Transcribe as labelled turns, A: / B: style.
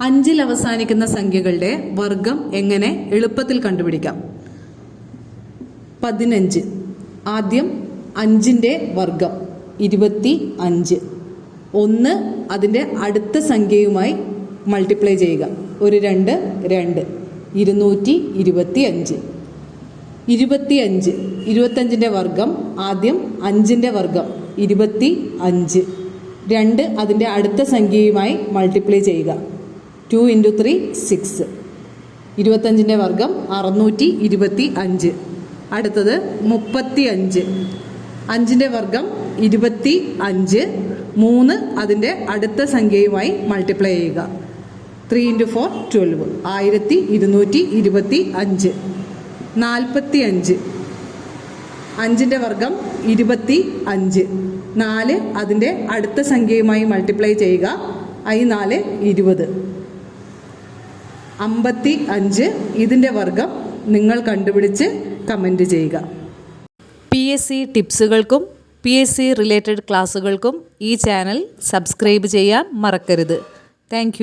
A: അഞ്ചിൽ അവസാനിക്കുന്ന സംഖ്യകളുടെ വർഗം എങ്ങനെ എളുപ്പത്തിൽ കണ്ടുപിടിക്കാം? പതിനഞ്ച്. ആദ്യം അഞ്ചിന്റെ വർഗം ഇരുപത്തി അഞ്ച്. ഒന്ന് അതിന്റെ അടുത്ത സംഖ്യയുമായി മൾട്ടിപ്ലൈ ചെയ്യുക. ഒരു രണ്ട് രണ്ട്. ഇരുന്നൂറ്റി ഇരുപത്തി അഞ്ച്. ഇരുപത്തി അഞ്ച്. ഇരുപത്തഞ്ചിന്റെ വർഗം ആദ്യം അഞ്ചിന്റെ വർഗം ഇരുപത്തി അഞ്ച്. രണ്ട് അതിന്റെ അടുത്ത സംഖ്യയുമായി മൾട്ടിപ്ലൈ ചെയ്യുക. ടു ഇന്റു ത്രീ സിക്സ് ഇരുപത്തഞ്ചിന്റെ വർഗം അറുന്നൂറ്റി ഇരുപത്തി അഞ്ച്. അടുത്തത് മുപ്പത്തി അഞ്ച്. അഞ്ചിന്റെ വർഗം ഇരുപത്തി അഞ്ച്. മൂന്ന് അതിന്റെ അടുത്ത സംഖ്യയുമായി മൾട്ടിപ്ലൈ ചെയ്യുക. ത്രീ ഇന്റു ഫോർ ട്വൽവ് ആയിരത്തി ഇരുന്നൂറ്റി ഇരുപത്തി അഞ്ച്. നാൽപ്പത്തി അഞ്ച്. അഞ്ചിന്റെ വർഗം ഇരുപത്തി അഞ്ച്. നാല് അതിന്റെ അടുത്ത സംഖ്യയുമായി മൾട്ടിപ്ലൈ ചെയ്യുക. ഐ നാല് ഇരുപത്. അമ്പത്തി അഞ്ച് ഇതിന്റെ വർഗം നിങ്ങൾ കണ്ടുപിടിച്ച് കമന്റ് ചെയ്യുക.
B: പി എസ് സി ടിപ്സുകൾക്കും പി എസ് സി റിലേറ്റഡ് ക്ലാസ്സുകൾക്കും ഈ ചാനൽ സബ്സ്ക്രൈബ് ചെയ്യാൻ മറക്കരുത്. താങ്ക്